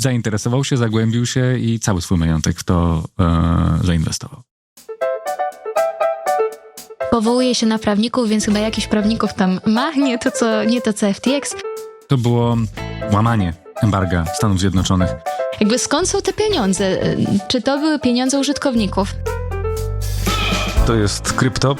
zainteresował się, zagłębił się i cały swój majątek w to e, zainwestował. Powołuje się na prawników, więc chyba jakiś prawników tam ma, nie to co, nie to co FTX. To było łamanie embarga Stanów Zjednoczonych. Jakby skąd są te pieniądze? Czy to były pieniądze użytkowników? To jest Kryptop,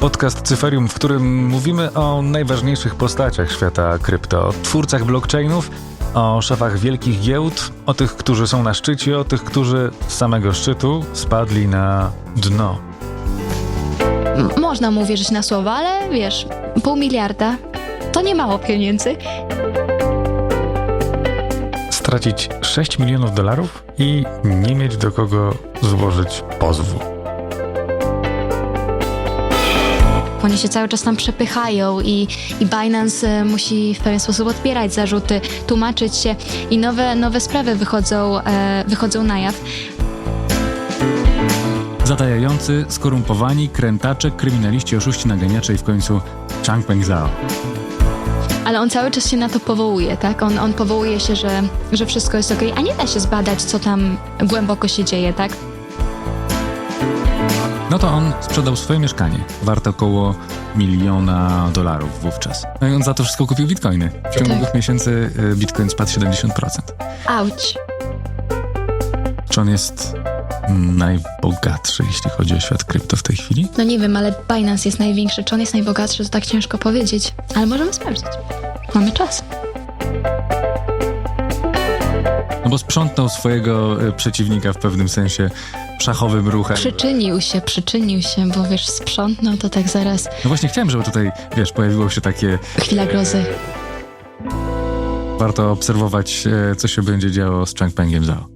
podcast Cyferium, w którym mówimy o najważniejszych postaciach świata krypto, twórcach blockchainów, o szefach wielkich giełd, o tych, którzy są na szczycie, o tych, którzy z samego szczytu spadli na dno. Można mu wierzyć na słowo, ale wiesz, pół miliarda to nie mało pieniędzy. Stracić 6 milionów dolarów i nie mieć do kogo złożyć pozwu. Oni się cały czas tam przepychają i, i Binance e, musi w pewien sposób odpierać zarzuty, tłumaczyć się i nowe, nowe sprawy wychodzą, e, wychodzą na jaw. Zatajający, skorumpowani, krętacze, kryminaliści, oszuści, naganiacze i w końcu Changpeng Zhao. Ale on cały czas się na to powołuje, tak? On, on powołuje się, że, że wszystko jest okej, a nie da się zbadać, co tam głęboko się dzieje, tak? No to on sprzedał swoje mieszkanie, warte około miliona dolarów wówczas. No i on za to wszystko kupił bitcoiny. W ciągu Tak. dwóch miesięcy y, bitcoin spadł 70%. Auć. Czy on jest najbogatszy, jeśli chodzi o świat krypto w tej chwili? No nie wiem, ale Binance jest największy, czy on jest najbogatszy, to tak ciężko powiedzieć. Ale możemy sprawdzić. Mamy czas. No bo sprzątnął swojego y, przeciwnika w pewnym sensie szachowym ruchem. Przyczynił się, przyczynił się, bo wiesz, sprzątnął to tak zaraz. No właśnie chciałem, żeby tutaj, wiesz, pojawiło się takie, Chwila grozy. warto obserwować, e, co się będzie działo z Changpengiem Zhao.